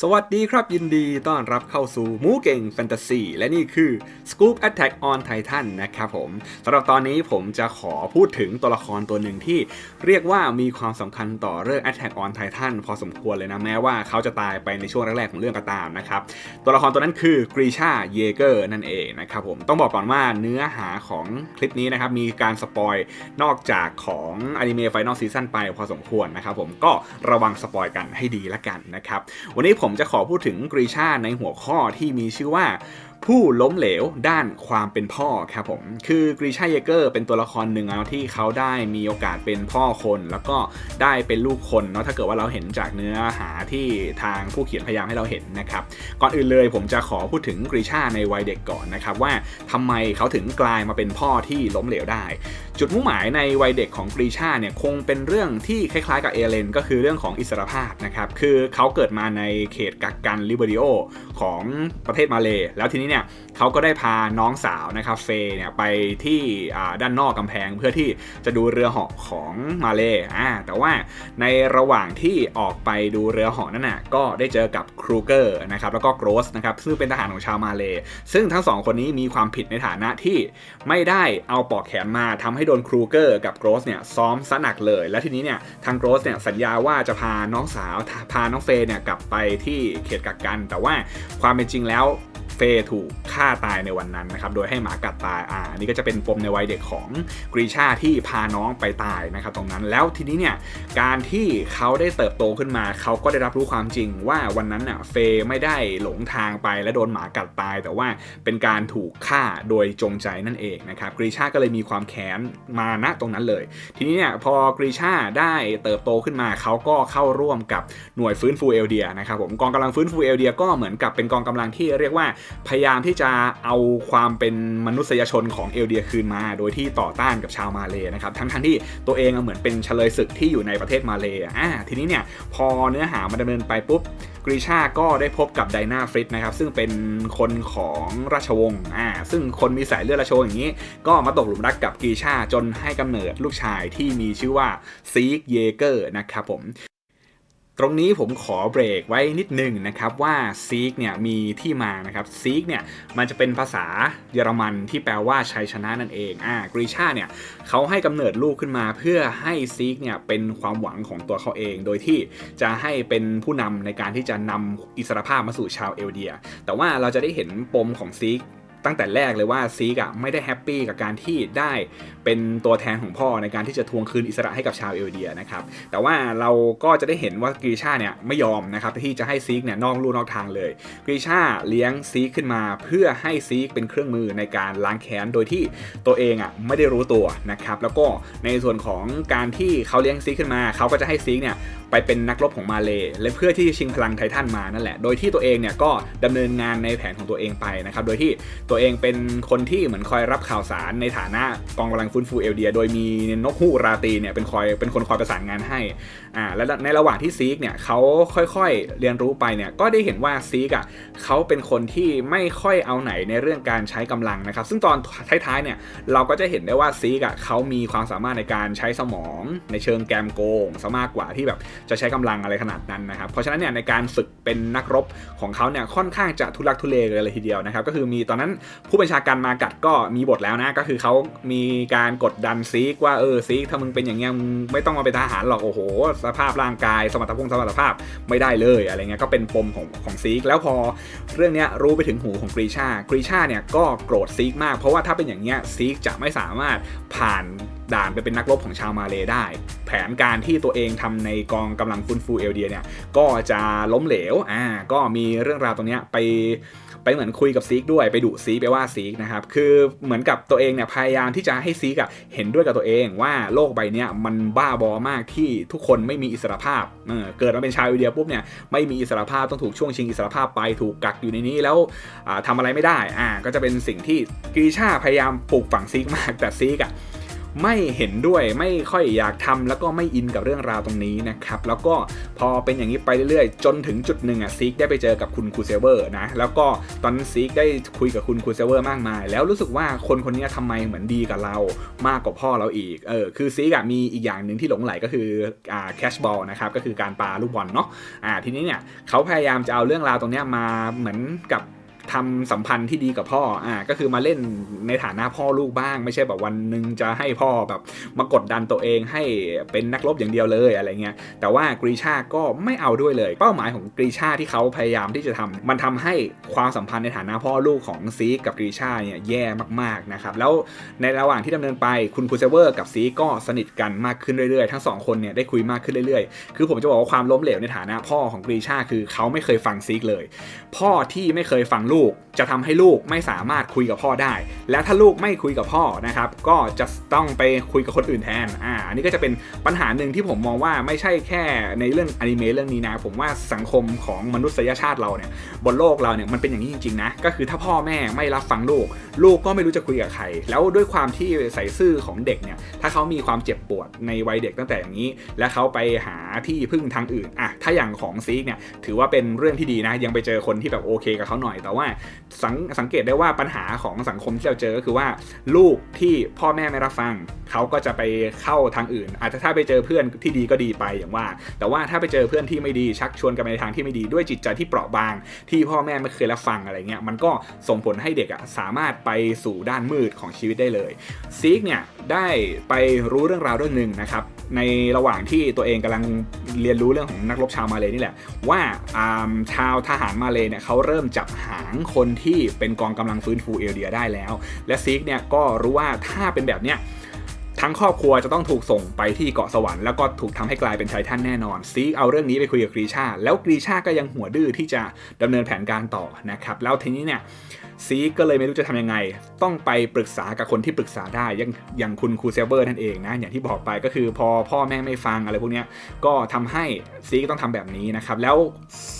สวัสดีครับยินดีต้อนรับเข้าสู่มูเก่งแฟนตาซีและนี่คือ Scoop Attack on Titan นะครับผมสำหรับตอนนี้ผมจะขอพูดถึงตัวละครตัวหนึ่งที่เรียกว่ามีความสำคัญต่อเรื่อง Attack on Titan พอสมควรเลยนะ แม้ว่าเขาจะตายไปในช่วงแรกๆของเรื่องก็ตามนะครับ ตัวละครตัวนั้นคือกรีชาเยเกอร์นั่นเองนะครับผมต้องบอกก่อนว่าเนื้อหาของคลิปนี้นะครับมีการสปอยนอกจากของอนิเมะไฟนอลซีซั่นไปพอสมควรนะครับผมก็ระวังสปอยกันให้ดีละกันนะครับวันนี้ผมจะขอพูดถึงกรีชาในหัวข้อที่มีชื่อว่า ผู้ล้มเหลวด้านความเป็นพ่อครับผม คือกรีชาเยเกอร์เป็นตัวละครหนึ่งแล้วที่เขาได้มีโอกาสเป็นพ่อคน แล้วก็ได้เป็นลูกคนเนาะถ้าเกิดว่าเราเห็นจากเนื้อหาที่ทางผู้เขียนพยายามให้เราเห็นนะครับ ก่อนอื่นเลยผมจะขอพูดถึงกรีชาในวัยเด็กก่อนนะครับว่าทำไมเขาถึงกลายมาเป็นพ่อที่ล้มเหลวได้ จุดมุ่งหมายในวัยเด็กของกรีชาเนี่ยคงเป็นเรื่องที่คล้ายๆกับเอเลนก็คือเรื่องของอิสรภาพนะครับคือเขาเกิดมาในเขตกักกันลิเบริโอของประเทศมาเลแล้วทีนี้เนี่ยเขาก็ได้พาน้องสาวนะครับเฟย์เนี่ยไปที่ด้านนอกกำแพงเพื่อที่จะดูเรือเหาะของมาเลอ่าแต่ว่าในระหว่างที่ออกไปดูเรือเหาะนั่นน่ะก็ได้เจอกับครูเกอร์นะครับแล้วก็โกรสนะครับซึ่งเป็นทหารของชาวมาเลซึ่งทั้งสองคนนี้มีความผิดในฐานะที่ไม่ได้เอาปอกแขนมาทำให้โดนครูเกอร์กับโกรสเนี่ยซ้อมซะหนักเลย และทีนี้เนี่ยทางโกรสเนี่ยสัญญาว่าจะพาน้องสาวพาน้องเฟย์เนี่ยกลับไปที่เขตกักกัน แต่ว่าความเป็นจริงแล้ว เฟย์ถูกฆ่าตายในวันนั้นนะครับโดยให้หมากัดตายอ่านี่ก็จะเป็นปมในวัยเด็กของกรีชาที่พาน้องไปตายนะครับตรงนั้นแล้วทีนี้เนี่ยการที่เขาได้เติบโตขึ้นมา เขาก็ได้รับรู้ความจริงว่าวันนั้นน่ะเฟย์ไม่ได้หลงทางไปและโดนหมากัดตาย แต่ว่าเป็นการถูกฆ่าโดยจงใจนั่นเองนะครับกรีชาก็เลยมีความแค้นมาณตรงนั้นเลย ทีนี้เนี่ยพอกรีชาได้เติบโตขึ้นมาเขาก็เข้าร่วมกับหน่วยฟื้นฟูเอลเดียนะครับผมกองกำลังฟื้นฟูเอลเดียก็เหมือนกับเป็นกองกำลังที่เรียกว่าพยายามที่จะเอาความเป็นมนุษยชนของเอลเดียคืนมา โดยที่ต่อต้านกับชาวมาเลยนะครับทั้งทั้งที่ตัวเองเหมือนเป็นเฉลยศึกที่อยู่ในประเทศมาเลยอ่าทีนี้เนี่ยพอเนื้อหามันดำเนินไปปุ๊บกรีชาก็ได้พบกับไดนาฟริตนะครับซึ่งเป็นคนของราชวงศ์อ่าซึ่งคนมีสายเลือดราชวงศ์อย่างนี้ ก็มาตกหลุมรักกับกรีชาจนให้กำเนิดลูกชายที่มีชื่อว่าซีกเยเกอร์นะครับผม ตรงนี้ผมขอเบรกไว้นิดนึงนะครับว่าซีกเนี่ยมีที่มานะครับซีกเนี่ยมันจะเป็นภาษาเยอรมันที่แปลว่าชัยชนะนั่นเองอ่ากรีชาเนี่ยเขาให้กำเนิดลูกขึ้นมาเพื่อให้ซีกเนี่ยเป็นความหวังของตัวเขาเอง โดยที่จะให้เป็นผู้นำในการที่จะนำอิสรภาพมาสู่ชาวเอลเดีย แต่ว่าเราจะได้เห็นปมของซีก ตั้งแต่แรกเลยว่าซีกอะไม่ได้แฮปปี้กับการที่ได้เป็นตัวแทนของพ่อในการที่จะทวงคืนอิสระให้กับชาวเอลเดียนะครับแต่ว่าเราก็จะได้เห็นว่ากรีชาเนี่ยไม่ยอมนะครับที่จะให้ซีกเนี่ยนอกลู่นอกทางเลยกรีชาเลี้ยงซีกขึ้นมา เพื่อให้ซีกเป็นเครื่องมือในการล้างแค้นโดยที่ตัวเองอะไม่ได้รู้ตัวนะครับแล้วก็ในส่วนของการที่เขาเลี้ยงซีกขึ้นมา เขาก็จะให้ซีกเนี่ย ไปเป็นนักรบของมาเลและเพื่อที่ชิงพลังไททันมานั่นแหละ โดยที่ตัวเองเนี่ยก็ดำเนินงานในแผนของตัวเองไปนะครับ โดยที่ตัวเองเป็นคนที่เหมือนคอยรับข่าวสารในฐานะกองกำลังฟื้นฟูเอลเดีย โดยมีนกฮูกราตีเนี่ยเป็นคอยเป็นคนคอยประสานงานให้อ่าและในระหว่างที่ซีกเนี่ยเขาค่อยๆเรียนรู้ไปเนี่ยก็ได้เห็นว่าซีกอะเขาเป็นคนที่ไม่ค่อยเอาไหนในเรื่องการใช้กำลังนะครับ ซึ่งตอนท้ายๆเนี่ยเราก็จะเห็นได้ว่าซีกอะเขามีความสามารถในการใช้สมอง ในเชิงแกมโกงซะมากกว่าที่แบบจะใช้กำลังอะไรขนาดนั้นนะครับ เพราะฉะนั้นเนี่ยในการฝึกเป็นนักรบของเขาเนี่ยค่อนข้างจะทุลักทุเลเลยเลยทีเดียวนะครับ ก็คือมีตอนนั้นผู้บัญชาการมากัดก็มีบทแล้วนะ ก็คือเขามีการกดดันซีกว่าเออซีกถ้ามึงเป็นอย่างเงี้ยมึงไม่ต้องมาเป็นทหารหรอกโอ้โห สภาพร่างกาย สมรรถภาพสมรรถภาพไม่ได้เลยอะไรเงี้ยก็เป็นปมของของซีกแล้วพอเรื่องนี้รู้ไปถึงหูของกรีชากรีชาเนี่ยก็โกรธซีกมาก เพราะว่าถ้าเป็นอย่างเงี้ยซีกจะไม่สามารถผ่านด่านไปเป็นนักรบของชาวมาเลได้ แผนการที่ตัวเองทำในกองกำลังฟุนฟูเอลเดียเนี่ยก็จะล้มเหลวอ่าก็มีเรื่องราวตรงนี้ไปไปเหมือนคุยกับซีกด้วยไปดุซีกไปว่าซีกนะครับคือเหมือนกับตัวเองเนี่ยพยายามที่จะให้ซีกอะเห็นด้วยกับตัวเองว่าโลกใบนี้มันบ้าบอมากที่ทุกคนไม่มีอิสรภาพเเกิดมาเป็นชาวอินเดียปุ๊บเนี่ยไม่มีอิสรภาพต้องถูกช่วงชิงอิสรภาพไปถูกกักอยู่ในนี้แล้วทำอะไรไม่ได้อ่าก็จะเป็นสิ่งที่กรีชาพยายามปลูกฝังซีกมากแต่ซีกอะ ไม่เห็นด้วยไม่ค่อยอยากทำแล้วก็ไม่อินกับเรื่องราวตรงนี้นะครับแล้วก็พอเป็นอย่างนี้ไปเรื่อยๆ จนถึงจุดหนึ่งอะซีกได้ไปเจอกับคุณคูเซเวอร์นะแล้วก็ตอนนั้นซีกได้คุยกับคุณคูเซเวอร์มากมาย แล้วรู้สึกว่าคนคนนี้ทำไมเหมือนดีกับเรามากกว่าพ่อเราอีกเออคือซีกอะมีอีกอย่างหนึ่งที่หลงไหลก็คืออ่าแคชบอลนะครับก็คือการปาลูกบอลเนาะอ่าทีนี้เนี่ยเขาพยายามจะเอาเรื่องราวตรงเนี้ยมาเหมือนกับ ทำสัมพันธ์ที่ดีกับพ่ออ่าก็คือมาเล่นในฐานะพ่อลูกบ้าง ไม่ใช่แบบวันหนึ่งจะให้พ่อแบบมากดดันตัวเองให้เป็นนักรบอย่างเดียวเลยอะไรเงี้ยแต่ว่ากรีชาก็ไม่เอาด้วยเลย เป้าหมายของกรีชาที่เขาพยายามที่จะทำมันทำให้ความสัมพันธ์ในฐานะพ่อลูกของซีกับกรีชาเนี่ยแย่มากๆนะครับแล้วในระหว่างที่ดำเนินไปคุณคูเซเวอร์กับซีก็สนิทกันมากขึ้นเรื่อยๆ ทั้งสองคนเนี่ยได้คุยมากขึ้นเรื่อยๆ คือผมจะบอกว่าความล้มเหลวในฐานะพ่อของกรีชาคือเขาไม่เคยฟังซีกเลย พ่อที่ไม่เคยฟังลูกจะทำให้ลูกไม่สามารถคุยกับพ่อได้ และถ้าลูกไม่คุยกับพ่อนะครับ ก็จะต้องไปคุยกับคนอื่นแทน อ่า อันนี้ก็จะเป็นปัญหาหนึ่งที่ผมมองว่าไม่ใช่แค่ในเรื่องอนิเมะเรื่องนี้นะ ผมว่าสังคมของมนุษยชาติเราเนี่ยบนโลกเราเนี่ยมันเป็นอย่างนี้จริงๆนะ ก็คือถ้าพ่อแม่ไม่รับฟังลูก ลูกก็ไม่รู้จะคุยกับใคร แล้วด้วยความที่ใส่ซื่อของเด็กเนี่ย ถ้าเขามีความเจ็บปวดในวัยเด็กตั้งแต่อย่างนี้ และเขาไปหาที่พึ่งทางอื่น อะ ถ้าอย่างของซีกเนี่ย ถือว่าเป็นเรื่องที่ดีนะ ยังไปเจอคนที่แบบโอเคกับเขาหน่อย แต่ว่าสังสังเกตได้ว่าปัญหาของสังคมที่เราเจอก็คือว่า ลูกที่พ่อแม่ไม่รับฟัง เขาก็จะไปเข้าทางอื่น อาจจะถ้าไปเจอเพื่อนที่ดีก็ดีไปอย่างว่า แต่ว่าถ้าไปเจอเพื่อนที่ไม่ดีชักชวนกันไปในทางที่ไม่ดีด้วยจิตใจที่เปราะบาง ที่พ่อแม่ไม่เคยรับฟังอะไรเงี้ยมันก็ส่งผลให้เด็กอะสามารถไปสู่ด้านมืดของชีวิตได้เลยซีกเนี่ยได้ไปรู้เรื่องราวเรื่องหนึ่งนะครับในระหว่างที่ตัวเองกำลังเรียนรู้เรื่องของนักรบชาวมาเลยนี่แหละว่าชาวทหารมาเลยเนี่ยเขาเริ่มจับหางคนที่เป็นกองกำลังฟื้นฟูเอลเดียได้แล้ว และซีกเนี่ยก็รู้ว่าถ้าเป็นแบบเนี้ยทั้งครอบครัวจะต้องถูกส่งไปที่เกาะสวรรค์แล้วก็ถูกทำให้กลายเป็นไททันแน่นอนซีกเอาเรื่องนี้ไปคุยกับกรีชา แล้วกรีชาก็ยังหัวดื้อที่จะดำเนินแผนการต่อนะครับ แล้วทีนี้เนี่ย ซีก็เลยไม่รู้จะทำยังไง ต้องไปปรึกษากับคนที่ปรึกษาได้อย่างอย่างคุณครูเซเบอร์นั่นเองนะอย่างที่บอกไปก็คือพอพ่อแม่ไม่ฟังอะไรพวกนี้ก็ทำให้ซีก็ต้องทำแบบนี้นะครับแล้ว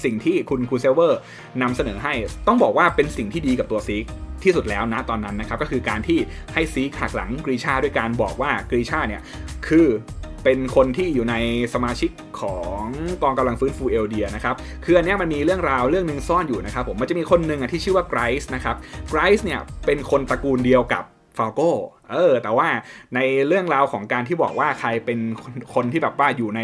สิ่งที่คุณครูเซเบอร์นำเสนอให้ต้องบอกว่าเป็นสิ่งที่ดีกับตัวซีที่สุดแล้วนะตอนนั้นนะครับก็คือการที่ให้ซีหักหลังกรีชาด้วยการบอกว่ากรีชาเนี่ยคือ เป็นคนที่อยู่ในสมาชิกของกองกำลังฟื้นฟูเอลเดียนะครับคืออันนี้มันมีเรื่องราวเรื่องหนึ่งซ่อนอยู่นะครับผมมันจะมีคนหนึ่งที่ชื่อว่าไกรส์นะครับไกรส์เนี่ยเป็นคนตระกูลเดียวกับฟาโก้เออ แต่ว่าในเรื่องราวของการที่บอกว่าใครเป็นคนที่แบบว่าอยู่ใน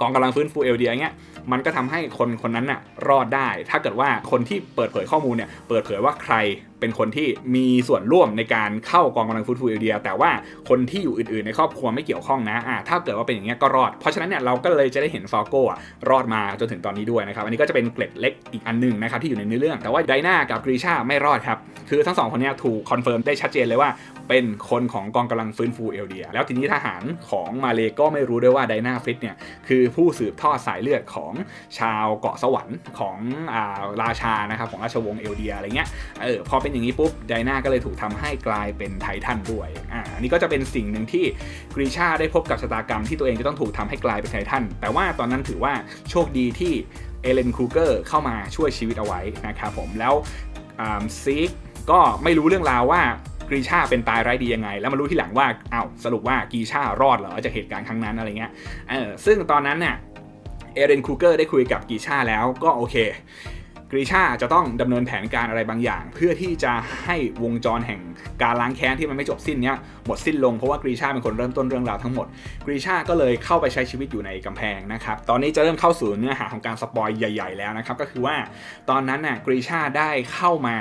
กองกำลังฟื้นฟูเอลเดียเงี้ย มันก็ทำให้คนคนนั้นน่ะรอดได้ ถ้าเกิดว่าคนที่เปิดเผยข้อมูลเนี่ย เปิดเผยว่าใคร เป็นคนที่มีส่วนร่วมในการเข้ากองกำลังฟูดฟูเอเดีย แต่ว่าคนที่อยู่อื่นๆในครอบครัวไม่เกี่ยวข้องนะอ่าถ้าเกิดว่าเป็นอย่างเงี้ยก็รอด เพราะฉะนั้นเนี่ยเราก็เลยจะได้เห็นฟาโก้รอดมาจนถึงตอนนี้ด้วยนะครับ อันนี้ก็จะเป็นเกล็ดเล็กอีกอันหนึ่งนะครับที่อยู่ในเนื้อเรื่อง แต่ว่าไดนากับกรีชาไม่รอดครับ คือทั้งสองคนนี้ถูกคอนเฟิร์มได้ชัดเจนเลยว่าเป็นคนของกองกำลังฟื้นฟูเอลเดีย แล้วทีนี้ทหารของมาเลก็ไม่รู้ด้วยว่าไดนาฟิตเนี่ยคือผู้สืบทอดสายเลือดของชาวเกาะสวรรค์ของอาราชานะครับของราชวงศ์เอลเดียอะไรเงี้ย เออพอเป็นอย่างนี้ปุ๊บไดนาก็เลยถูกทำให้กลายเป็นไททันด้วยอ่าอันนี้ก็จะเป็นสิ่งหนึ่งที่กรีชาได้พบกับชะตากรรมที่ตัวเองจะต้องถูกทำให้กลายเป็นไททันแต่ว่าตอนนั้นถือว่าโชคดีที่เอเลนครูเกอร์เข้ามาช่วยชีวิตเอาไว้นะครับผมแล้วซีกก็ไม่รู้เรื่องราวว่ากรีชาเป็นตายไร้ดียังไง แล้วมารู้ที่หลังว่าอ้าวสรุปว่ากรีชารอดเหรอจากเหตุการณ์ครั้งนั้นอะไรเงี้ยเออซึ่งตอนนั้นเนี่ยเอเรนครูเกอร์ได้คุยกับกีชาแล้วก็โอเค กรีชาจะต้องดำเนินแผนการอะไรบางอย่าง เพื่อที่จะให้วงจรแห่งการล้างแค้นที่มันไม่จบสิ้นเนี้ยหมดสิ้นลงเพราะว่ากรีชาเป็นคนเริ่มต้นเรื่องราวทั้งหมดกรีชาก็เลยเข้าไปใช้ชีวิตอยู่ในกำแพงนะครับตอนนี้จะเริ่มเข้าสู่เนื้อหาของการสปอยใหญ่ ๆ แล้วนะครับก็คือว่าตอนนั้นน่ะกรีชาได้เข้ามา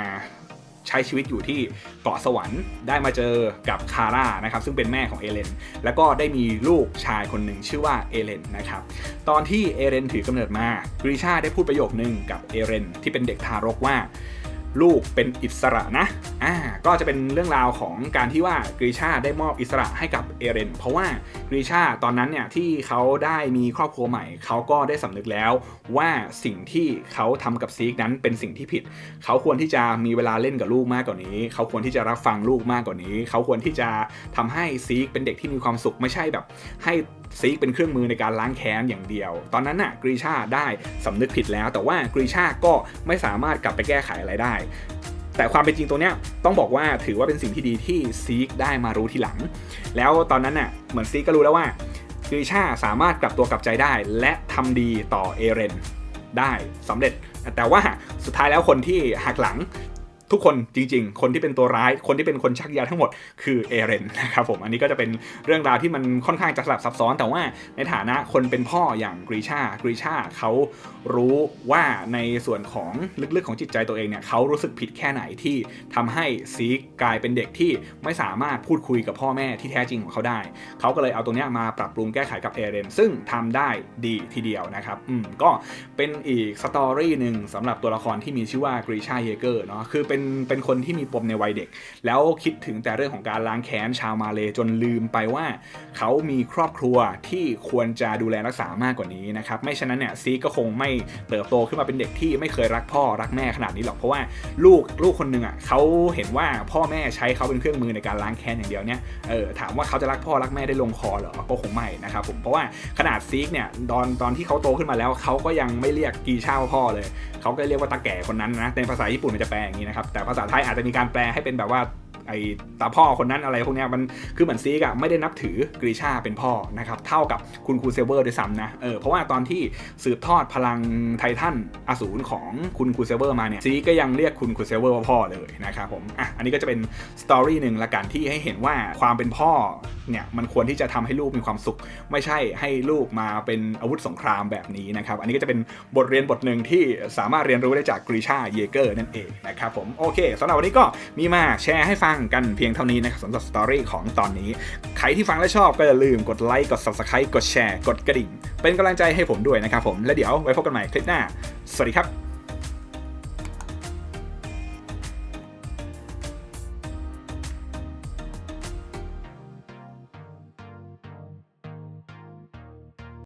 ใช้ชีวิตอยู่ที่เกาะสวรรค์ได้มาเจอกับคาร่านะครับซึ่งเป็นแม่ของเอเลน แล้วก็ได้มีลูกชายคนหนึ่งชื่อว่าเอเลนนะครับตอนที่เอเลนถือกำเนิดมากรีชาได้พูดประโยคนึงกับเอเลนที่เป็นเด็กทารกว่า ลูกเป็นอิสระนะอ่าก็จะเป็นเรื่องราวของการที่ว่ากรีชาได้มอบอิสระให้กับเอเรน เพราะว่ากรีชาตอนนั้นเนี่ยที่เขาได้มีครอบครัวใหม่ เขาก็ได้สำนึกแล้วว่าสิ่งที่เขาทำกับซีกนั้นเป็นสิ่งที่ผิด เขาควรที่จะมีเวลาเล่นกับลูกมากกว่านี้ เขาควรที่จะรับฟังลูกมากกว่านี้ เขาควรที่จะทำให้ซีกเป็นเด็กที่มีความสุขไม่ใช่แบบ ให้ ซีกเป็นเครื่องมือในการล้างแค้นอย่างเดียว ตอนนั้นน่ะกรีชาได้สำนึกผิดแล้ว แต่ว่ากรีชาก็ไม่สามารถกลับไปแก้ไขอะไรได้ แต่ความเป็นจริงตัวเนี้ยต้องบอกว่าถือว่าเป็นสิ่งที่ดีที่ซีกได้มารู้ทีหลัง แล้วตอนนั้นน่ะเหมือนซีกก็รู้แล้วว่ากริชาสามารถกลับตัวกลับใจได้ และทำดีต่อเอเรนได้สำเร็จแต่ว่าสุดท้ายแล้วคนที่หักหลัง ทุกคนจริง ๆ คนที่เป็นตัวร้าย คนที่เป็นคนชักยาทั้งหมดคือเอเรนนะครับผม อันนี้ก็จะเป็นเรื่องราวที่มันค่อนข้างจะสลับซับซ้อน แต่ว่าในฐานะคนเป็นพ่ออย่างกรีชากรีชาเขารู้ว่าในส่วนของลึกๆของจิตใจตัวเองเนี่ยเขารู้สึกผิดแค่ไหนที่ทำให้ซีกกลายเป็นเด็กที่ไม่สามารถพูดคุยกับพ่อแม่ที่แท้จริงของเขาได้ เขาก็เลยเอาตรงนี้มาปรับปรุงแก้ไขกับเอเรนซึ่งทำได้ดีทีเดียวนะครับ อืมก็เป็นอีกสตอรี่หนึ่งสำหรับตัวละครที่มีชื่อว่ากรีชาเยเกอร์เนาะ คือเป็นเป็นคนที่มีปมในวัยเด็ก แล้วคิดถึงแต่เรื่องของการล้างแค้นชาวมาเลจนลืมไปว่า เขามีครอบครัวที่ควรจะดูแลรักษามากกว่านี้นะครับไม่ฉะนั้นเนี่ยซีก็คงไม่เติบโตขึ้นมาเป็นเด็กที่ไม่เคยรักพ่อรักแม่ขนาดนี้หรอกเพราะว่าลูกลูกคนหนึ่งอะเขาเห็นว่าพ่อแม่ใช้เขาเป็นเครื่องมือในการล้างแค้นอย่างเดียวเนี่ยเออถามว่าเขาจะรักพ่อรักแม่ได้ลงคอเหรอก็คงไม่นะครับผมเพราะว่าขนาดซีกเนี่ยตอนตอนที่เขาโตขึ้นมาแล้วเขาก็ยังไม่เรียกกีชาว่าพ่อเลยเขาก็เรียกว่าตาแก่คนนั้นนะในภาษาญี่ปุ่นมันจะแปลอย่างนี้นะครับแต่ภาษาไทยอาจจะมีการแปลให้เป็นแบบว่า ไอ้ตาพ่อคนนั้นอะไรพวกเนี้ยมันคือเหมือนซีกอะไม่ได้นับถือกรีชาเป็นพ่อนะครับเท่ากับคุณครูเซเวอร์ด้วยซ้ำนะเออเพราะว่าตอนที่สืบทอดพลังไททันอสูรของคุณครูเซเวอร์มาเนี่ยซีก็ยังเรียกคุณครูเซเวอร์ว่าพ่อเลยนะครับผมอะอันนี้ก็จะเป็นสตอรี่หนึ่งละกันที่ให้เห็นว่าความเป็นพ่อเนี่ยมันควรที่จะทำให้ลูกมีความสุข ไม่ใช่ให้ลูกมาเป็นอาวุธสงครามแบบนี้นะครับอันนี้ก็จะเป็นบทเรียนบทหนึ่งที่สามารถเรียนรู้ได้จากกรีชาเยเกอร์นั่นเองนะครับผมโอเคสำหรับวันนี้ก็มีมาแชร์ให้ฟังกันเพียงเท่านี้นะครับสำหรับสตอรี่ของตอนนี้ ใครที่ฟังและชอบก็อย่าลืมกดไลค์กด subscribe กดแชร์ กดกระดิ่ง เป็นกำลังใจให้ผมด้วยนะครับผม และเดี๋ยวไว้พบกันใหม่คลิปหน้า สวัสดีครับ